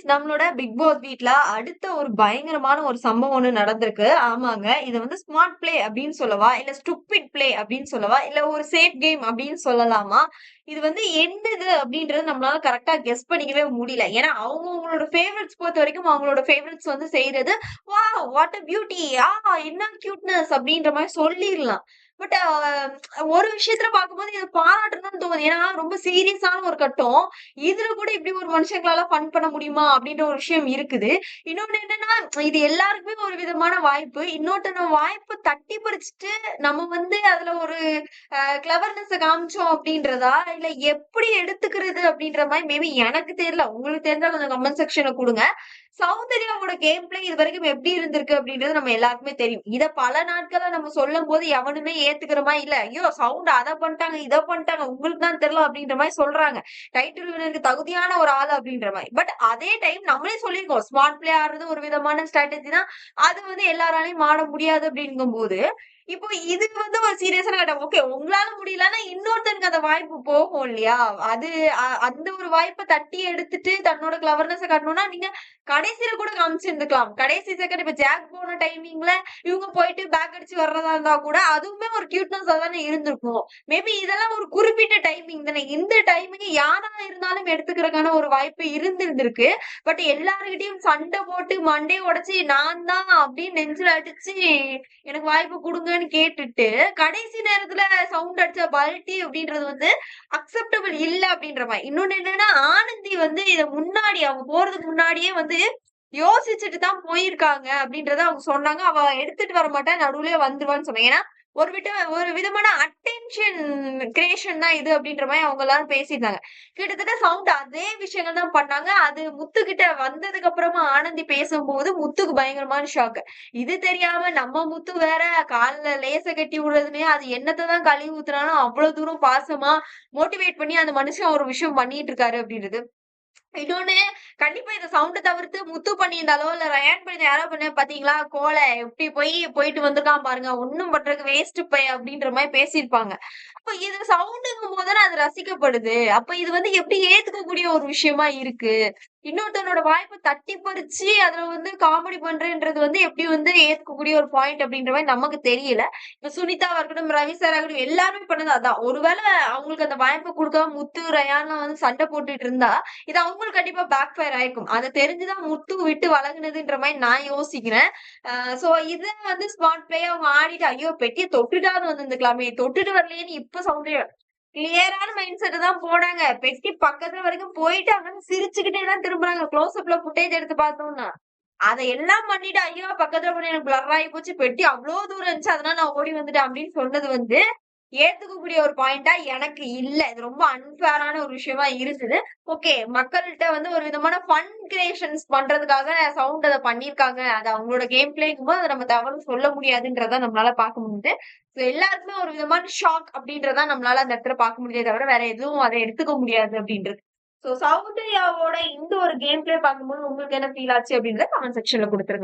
Guys நம்மளோட big pass வீட்ல அடுத்த ஒரு பயங்கரமான ஒரு சம்பவம் ஒண்ணு நடந்திருக்கு. ஆமாங்க. இது வந்து ஸ்மார்ட் பிளே அப்படின்னு சொல்லவா? இல்ல ஸ்டூபிட் பிளே அப்படின்னு சொல்லவா? இல்ல ஒரு சேஃப் கேம் அப்படின்னு சொல்லலாமா? இது வந்து என்னது அப்படின்றது நம்மளால கரெக்டா கெஸ் பண்ணிக்கவே முடியல. ஏன்னா அவங்க அவங்களோட ஃபேவரட்ஸ் பொறுத்த வரைக்கும் அவங்களோட ஃபேவரட்ஸ் வந்து செய்யறது வா வாட் அ பியூட்டி ஆ என்ன கியூட்னஸ் அப்படின்ற மாதிரி சொல்லிடலாம். பட் uh, ஒரு விஷயத்துல பார்க்கும்போது இது பாராட்டணும்னு தோணுது. ஏன்னா ரொம்ப சீரியஸான ஒரு கட்டம். இதுல கூட இப்படி ஒரு மனுஷங்களால ஃபன் பண்ண முடியுமா? அப்படின்ற ஒரு விஷயம் இருக்குது. இன்னொன்னு என்னன்னா இது எல்லாருக்குமே ஒரு விதமான வாய்ப்பு. இன்னொருத்தன வாய்ப்பு தட்டி பறிச்சுட்டு நம்ம வந்து அதுல ஒரு கிளவர்னஸ் காமிச்சோம் அப்படின்றதா? இல்ல எப்படி எடுத்துக்கிறது அப்படின்ற மாதிரி மேபி எனக்கு தெரியல. உங்களுக்கு தெரிஞ்சா கொஞ்சம் கமெண்ட் செக்ஷனை கொடுங்க. சௌந்தர்யாவோட கேம் பிளே இது வரைக்கும் எப்படி இருந்திருக்கு அப்படின்றது நம்ம எல்லாருக்குமே தெரியும். இத பல நாட்களா நம்ம சொல்லும் போது எவனுமே ஏத்துக்கிறமா இல்ல. ஐயோ சவுண்ட் அதை பண்ணிட்டாங்க இதை பண்ணிட்டாங்க உங்களுக்கு தான் தெரியல அப்படின்ற மாதிரி சொல்றாங்க. டைட்டில் வினருக்கு தகுதியான ஒரு ஆள் அப்படின்ற மாதிரி. பட் அதே டைம் நம்மளே சொல்லியிருக்கோம் ஸ்மார்ட் பிளே ஆடுறது ஒரு விதமான ஸ்ட்ராட்டஜி தான். அது வந்து எல்லாராலையும் ஆட முடியாது அப்படிங்கும் போது இப்போ இதுக்கு வந்து ஒரு சீரியஸான கட்டம் ஓகே உங்களால முடியலன்னா இன்னொருத்தனுக்கு அந்த வாய்ப்பு போகும் இல்லையா? அது அந்த ஒரு வாய்ப்பை தட்டி எடுத்துட்டு தன்னோட கிளவர்னஸ் காட்டணும்னா நீங்க கடைசியில கூட காமிச்சிருந்துக்கலாம். கடைசி செகண்ட் இப்ப ஜாக் போன டைமிங்ல இவங்க போயிட்டு பேக் அடிச்சு வர்றதா இருந்தா கூட அதுவுமே ஒரு கியூட்னஸா தானே இருந்திருக்கும். மேபி இதெல்லாம் ஒரு குறிப்பிட்ட டைமிங் தானே. இந்த டைமிங் யாரா இருந்தாலும் எடுத்துக்கிறதுக்கான ஒரு வாய்ப்பு இருந்திருந்திருக்கு. பட் எல்லாருக்கிட்டையும் சண்டை போட்டு மண்டே உடைச்சு நான் தான் அப்படின்னு நெஞ்சில் அடிச்சு எனக்கு வாய்ப்பு கொடுங்க என்னன்னு கேட்டுட்டு கடைசி நேரத்துல சவுண்ட் அடிச்ச பல்ட்டி அப்படின்றது வந்து அக்செப்டபிள் இல்ல அப்படின்ற மாதிரி. இன்னொன்னு என்னன்னா ஆனந்தி வந்து இத முன்னாடி அவங்க போறதுக்கு முன்னாடியே வந்து யோசிச்சுட்டு தான் போயிருக்காங்க அப்படின்றத அவங்க சொன்னாங்க. அவ எடுத்துட்டு வர மாட்டேன் நடுவுலயே வந்துருவான்னு சொன்னாங்க. ஏன்னா ஒரு விட்ட ஒரு விதமான இன்வென்ஷன் கிரியேஷன் தான் இது அப்படின்ற மாதிரி அவங்க எல்லாரும் பேசியிருந்தாங்க. கிட்டத்தட்ட சவுண்ட் அதே விஷயங்கள் தான் பண்ணாங்க. அது முத்து கிட்ட வந்ததுக்கு அப்புறமா ஆனந்தி பேசும்போது முத்துக்கு பயங்கரமான ஷாக் இது தெரியாம நம்ம முத்து வேற காலில் லேச கட்டி விடுறதுமே அது என்னத்தை தான் கழுவி ஊத்துனாலும் அவ்வளவு தூரம் பாசமா மோட்டிவேட் பண்ணி அந்த மனுஷன் ஒரு விஷயம் பண்ணிட்டு இருக்காரு அப்படின்றது. இன்னொன்னு கண்டிப்பா இந்த சவுண்ட் தவிர்த்து முத்து பண்ணியிருந்தாலோ இல்ல ரயான் பண்ணி யாரோ பண்ண பாத்தீங்களா? கோலை எப்படி போய் போயிட்டு வந்திருக்கான் பாருங்க. ஒண்ணும் பண்றதுக்கு வேஸ்ட் பை அப்படின்ற மாதிரி பேசியிருப்பாங்க. அப்ப இது சவுண்டுங்கும் போதுதான் அது ரசிக்கப்படுது. அப்ப இது வந்து எப்படி ஏத்துக்கக்கூடிய ஒரு விஷயமா இருக்கு? இன்னொருத்தனோட வாய்ப்பை தட்டி பறிச்சு அதுல வந்து காமெடி பண்றேன்றது வந்து எப்படி வந்து ஏத்துக்கக்கூடிய ஒரு பாயிண்ட் அப்படின்ற மாதிரி நமக்கு தெரியல. இப்ப சுனிதாவா இருக்கட்டும் ரவி சார் ஆகட்டும் எல்லாருமே பண்ணது அதான். ஒருவேளை அவங்களுக்கு அந்த வாய்ப்பை கொடுக்காம முத்து ரயான்லாம் வந்து சண்டை போட்டுட்டு இருந்தா இது அவங்களுக்கு கண்டிப்பா பேக் ஃபயர் ஆயிருக்கும். அதை தெரிஞ்சுதான் முத்து விட்டு வழங்குனதுன்ற மாதிரி நான் யோசிக்கிறேன். சோ இத வந்து ஸ்மார்ட் பிளே அவங்க ஆடிட்டு ஐயோ பெட்டியை தொட்டுட்டாது வந்திருந்துக்கலாமே தொட்டுட்டு வரலையேன்னு இப்ப சவுண்டே கிளியரான மைண்ட் செட் தான் போனாங்க. பெட்டி பக்கத்துல வரைக்கும் போயிட்டாங்கன்னு சிரிச்சுக்கிட்டே தான் திரும்புறாங்க. க்ளோஸ் அப்ல ஃபுட்டேஜ் எடுத்து பார்த்தோம்னா. அதை எல்லாம் பண்ணிட்டு ஐயோ பக்கத்துல போன எனக்கு பிளர் ஆகி போச்சு. பெட்டி அவ்வளவு தூரம் இருந்துச்சு அதனால நான் ஓடி வந்துட்டேன் அப்படின்னு சொன்னது வந்து ஏத்துக்கக்கூடிய ஒரு பாயிண்டா எனக்கு இல்ல. இது ரொம்ப அன்பேரான ஒரு விஷயமா இருந்தது ஓகே மக்கள்கிட்ட வந்து ஒரு விதமான ஃபன் கிரியேஷன்ஸ் பண்றதுக்காக சவுண்ட் அதை பண்ணிருக்காங்க அது அவங்களோட கேம் பிளேக்கும் போது அதை நம்ம தவறு சொல்ல முடியாதுன்றத நம்மளால பார்க்க முடியுது. ஸோ எல்லாருக்குமே ஒரு விதமான ஷாக் அப்படின்றதா நம்மளால அந்த இடத்துல பார்க்க முடியாது தவிர வேற எதுவும் அதை எடுத்துக்க முடியாது அப்படின்றது. ஸோ சௌந்தர்யாவோட இந்த ஒரு கேம் பிளே பார்க்கும்போது உங்களுக்கு என்ன ஃபீல் ஆச்சு அப்படின்றத கமெண்ட் செக்ஷன்ல கொடுத்துருங்க.